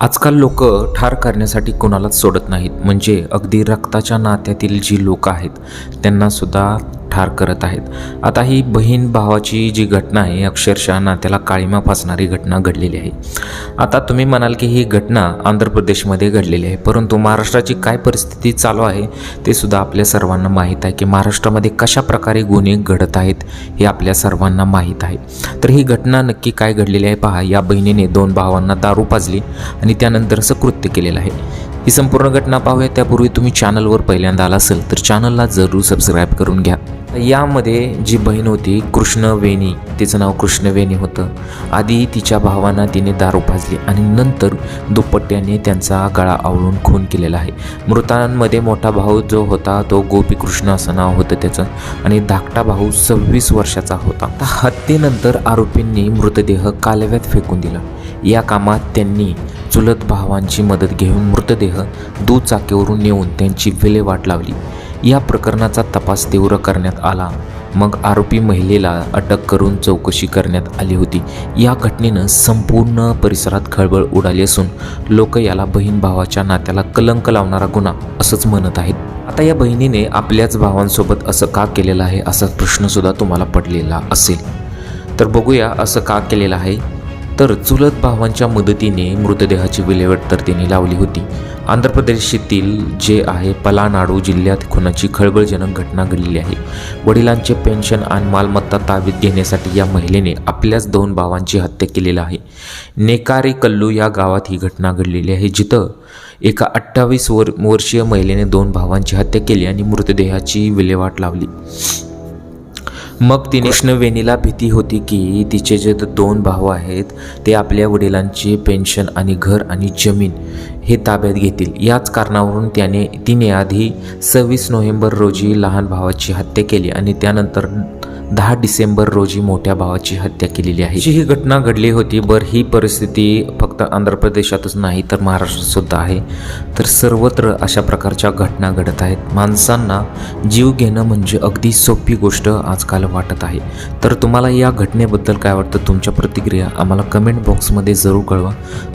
आजकाल लोक ठार करण्यासाठी कोणालाच सोडत नाहीत. म्हणजे अगदी रक्ताच्या नात्यातील जी लोक आहेत त्यांनासुद्धा ठार करत आहेत. आता ही बहीण भावाची जी घटना आहे अक्षरशः नात्याला काळीमा फासणारी घटना घडलेली आहे. आता तुम्ही म्हणाल की ही घटना आंध्र प्रदेशमध्ये घडलेली आहे परंतु महाराष्ट्राची काय परिस्थिती चालू आहे ते सुद्धा आपल्या सर्वांना माहीत आहे की महाराष्ट्रामध्ये कशा प्रकारे गुन्हे घडत आहेत हे आपल्या सर्वांना माहीत आहे. तर ही घटना नक्की काय घडलेली आहे पहा. या बहिणीने दोन भावांना दारू पाजली आणि त्यानंतर असं कृत्य केलेलं आहे. ही संपूर्ण घटना पाहूया त्यापूर्वी तुम्ही चॅनलवर पहिल्यांदा आला असेल तर चॅनलला जरूर सबस्क्राईब करून घ्या. यामध्ये जी बहीण होती कृष्ण वेणी तिचं नाव कृष्ण वेणी होतं. आधी तिच्या भावांना तिने दारू भाजली आणि नंतर दुपट्ट्याने त्यांचा गळा आवळून खून केलेला आहे. मृतांमध्ये मोठा भाऊ जो होता तो गोपीकृष्ण असं नाव होतं त्याचं आणि धाकटा भाऊ सव्वीस वर्षाचा होता. हत्येनंतर आरोपींनी मृतदेह कालव्यात फेकून दिला. या कामात त्यांनी चुलत भावांची मदत घेऊन मृतदेह दुचाकीवरून नेऊन त्यांची विल्हेवाट लावली. या प्रकरणाचा तपास तीव्र करण्यात आला. मग आरोपी महिलेला अटक करून चौकशी करण्यात आली होती. या घटनेनं संपूर्ण परिसरात खळबळ उडाली असून लोक याला बहीण भावाच्या नात्याला कलंक लावणारा गुन्हा असंच म्हणत आहेत. आता या बहिणीने आपल्याच भावांसोबत असं का केलेलं आहे असा प्रश्नसुद्धा तुम्हाला पडलेला असेल. तर बघूया असं का केलेलं आहे. तर चुलत भावांच्या मदतीने मृतदेहाची विल्हेवाट तर त्यांनी लावली होती. आंध्र प्रदेशातील जे आहे पलानाडू जिल्ह्यात खुनाची खळबळजनक घटना घडलेली आहे. वडिलांचे पेन्शन आणि मालमत्ता ताब्यात घेण्यासाठी या महिलेने आपल्याच दोन भावांची हत्या केलेली आहे. नेकारे कल्लू या गावात ही घटना घडलेली आहे जिथं एका अठ्ठावीस वर वर्षीय महिलेने दोन भावांची हत्या केली आणि मृतदेहाची विल्हेवाट लावली. मग तिने कृष्णवेणीला भीती होती की तिचे जे दोन भाऊ आहेत ते आपल्या वडिलांची पेन्शन आणि घर आणि जमीन हे ताब्यात घेतील. याच कारणावरून त्याने तिने आधी सव्वीस नोव्हेंबर रोजी लहान भावाची हत्या केली आणि त्यानंतर दहा डिसेंबर रोजी मोठ्या भावाची हत्या केलेली आहे. जी ही घटना घडली होती बर ही परिस्थिती फक्त आंध्र प्रदेशातच नाही तर महाराष्ट्रात सुद्धा आहे. तर सर्वत्र अशा प्रकारच्या घटना घडत आहेत. माणसांना जीव घेणं म्हणजे अगदी सोपी गोष्ट आजकाल वाटत आहे. तर तुम्हाला या घटनेबद्दल काय वाटतं? तुमच्या प्रतिक्रिया आम्हाला कमेंट बॉक्समध्ये जरूर कळवा.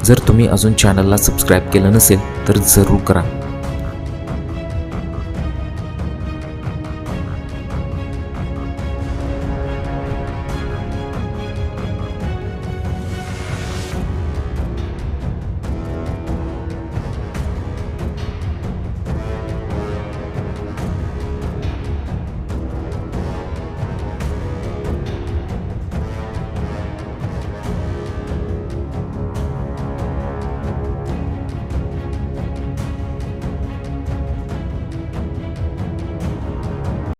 जर तुम्ही अजून चॅनलला सबस्क्राईब केलं नसेल तर जरूर करा.